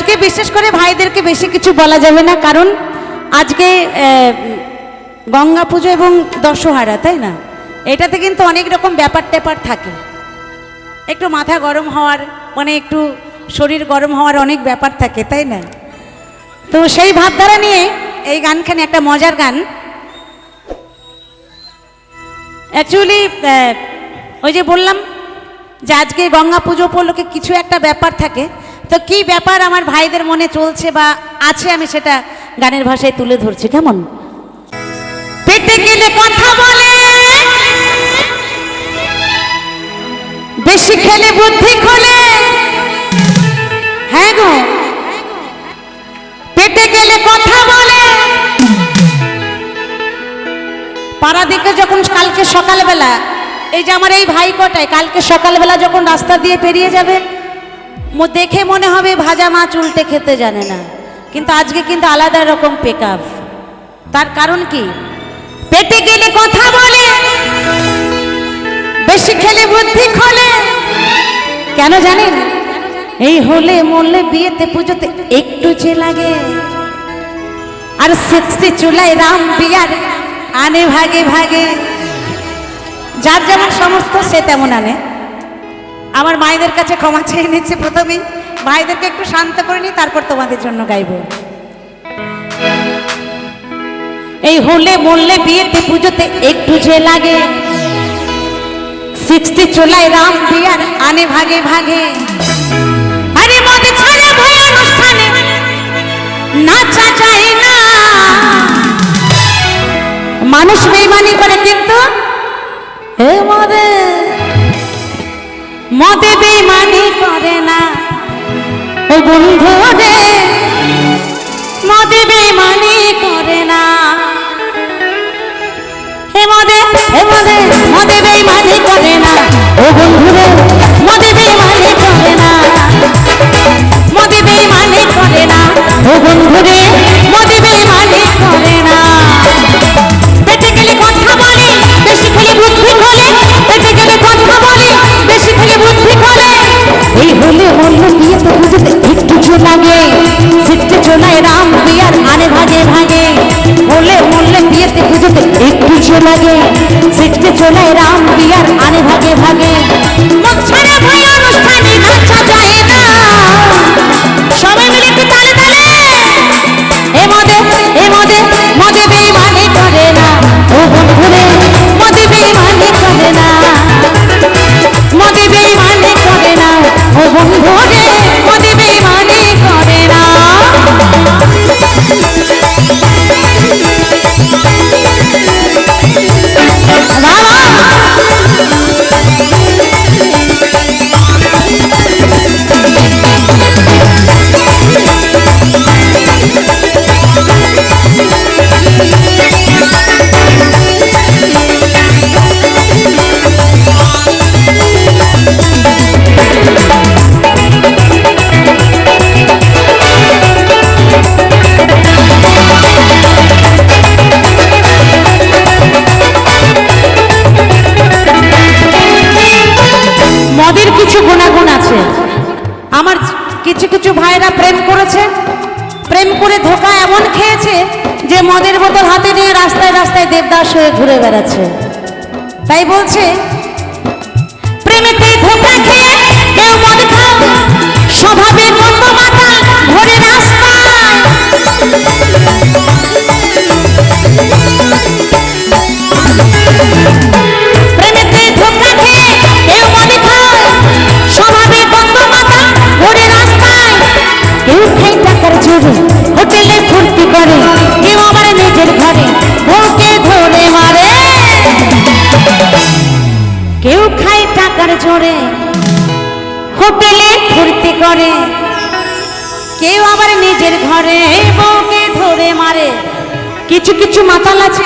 আজকে বিশেষ করে ভাইদেরকে বেশি কিছু বলা যাবে না, কারণ আজকে গঙ্গা পুজো এবং দশহারা, তাই না? এটাতে কিন্তু অনেক রকম ব্যাপার ট্যাপার থাকে। একটু মাথা গরম হওয়ার মানে একটু শরীর গরম হওয়ার অনেক ব্যাপার থাকে, তাই না? তো সেই ভাবধারা নিয়ে এই গানখানে একটা মজার গান। অ্যাকচুয়ালি ওই যে বললাম যে আজকে গঙ্গা পুজো উপলক্ষে কিছু একটা ব্যাপার থাকে তো কি ব্যাপার আমার ভাইদের মনে চলছে বা আছে আমি সেটা গানের ভাষায় তুলে ধরছি, কেমন? পেটে গেলে কথা বলে, বেশি খেলে বুদ্ধি খোলে। হ্যাঁ গো। পেটে গেলে কথা বলে। পাড়া দিকে যখন কালকে সকালবেলা, এই যে আমার এই ভাই কটায়, কালকে সকালবেলা যখন রাস্তা দিয়ে পেরিয়ে যাবে দেখে মনে হবে ভাজা মাছ উল্টে খেতে জানে না। কিন্তু আজকে কিন্তু আলাদা রকম পেক তার কারণ কি? পেটে গেলে কথা বলে, বেশি খেলে বুদ্ধি খোলে। কেন জানেন? এই হলে মরলে বিয়েতে, পুজোতে একটু যে লাগে। আর সিক্সটি চুলাই রাম বিয়ার আনে ভাগে ভাগে। যার যেমন সমস্ত সে তেমন আনে। আমার মায়েদের কাছে ক্ষমা চেয়ে নিচ্ছে প্রথমেই। ভাইদেরকে একটু শান্ত করে নি তারপর তোমাদের জন্য গাইব। এই হলে মরলে বিয়েতে, পুজোতে একটু যে লাগে। সিক্সটি চুলাই রাম বিয়ার আনে ভাগে ভাগে। আরে মদ ছাড়া ভয় অনুষ্ঠানে নাচা যায় না। মানুষ বেইমানি করে কিন্তু হে মদে মদে বেমানি করে না। ও বন্ধু রে লাগে। সিটকে চলে রাম বিয়ার আনে ভাগে। ভাইরা প্রেম করেছে, প্রেম করে ধোকা এমন খেয়েছে যে মদের বোতল হাতে নিয়ে রাস্তায় রাস্তায় দেবদাস হয়ে ঘুরে বেড়াচ্ছে। তাই বলছে, প্রেমেতে স্বভাবে মন্দ মাথা ভরে রাস্তায় হোটেলে ফুর্তি করে। কেউ আবার নিজের ঘরে বউকে ধরে মারে। কিছু কিছু মাতাল আছে